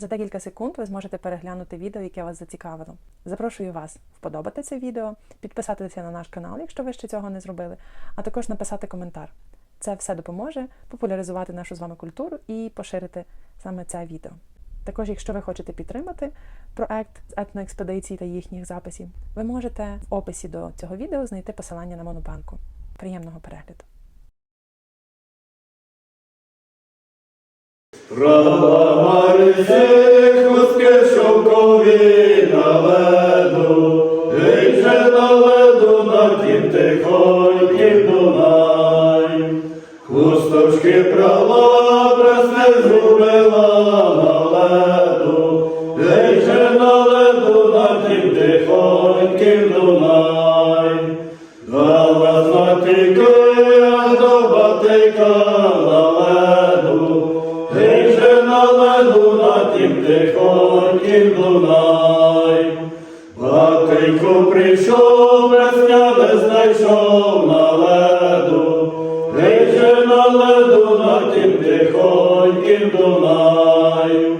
За декілька секунд ви зможете переглянути відео, яке вас зацікавило. Запрошую вас вподобати це відео, підписатися на наш канал, якщо ви ще цього не зробили, а також написати коментар. Це все допоможе популяризувати нашу з вами культуру і поширити саме це відео. Також, якщо ви хочете підтримати проект з етноекспедицій та їхніх записів, ви можете в описі до цього відео знайти посилання на Монобанку. Приємного перегляду! Промарси хустки шовкові на леду, гей на леду на тім тихонький Дунай. Хусточки прала, пресне зробила на леду, гей на леду на тім тихонький Дунай. Дала знати аж до батика леду на тім тихоньким Дунай. Батенько прийшов, весня не знайшов на леду, лише на леду на тім тихоньким Дунай.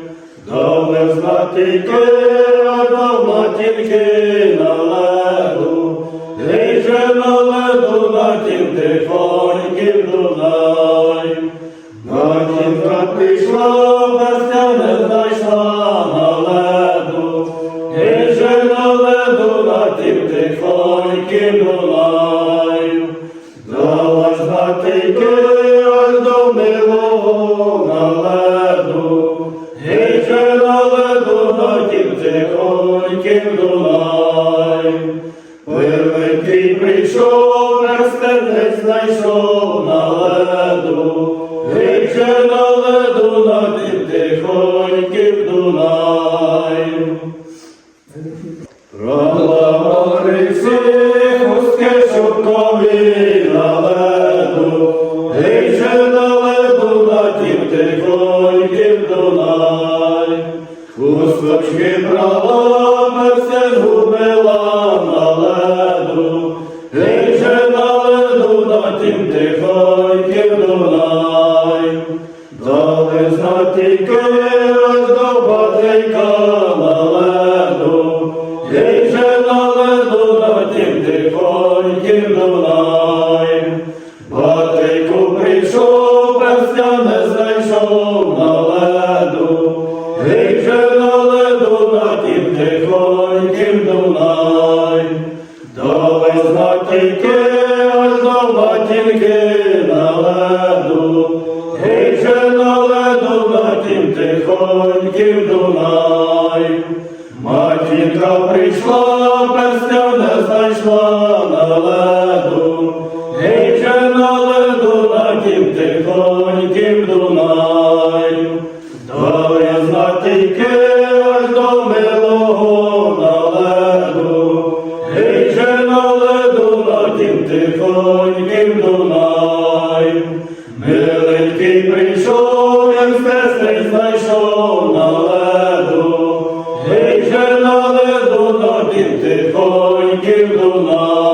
Дав не знати а Гей же на леду на тім тихоньким Дунаю. Дала ж гатики аж до милого на леду, на леду на тім тихоньким Дунаю. Первенький прийшов, перстенець знайшов на леду, Гей на леду на тим тихоньким Хусточки брала, мерсе згубила на леду, на леду на тім тихоньким Дунай. Дали знати леду, Гей на леду на тім тихоньким Дунай. Матінка прийшла, перстя не знайшла на леду, Гей же на леду на тім тихоньким Дунай. Миленький прийшов, як стесний знайшов на леду, Гей же на леду на тім тихоньким Дунаю.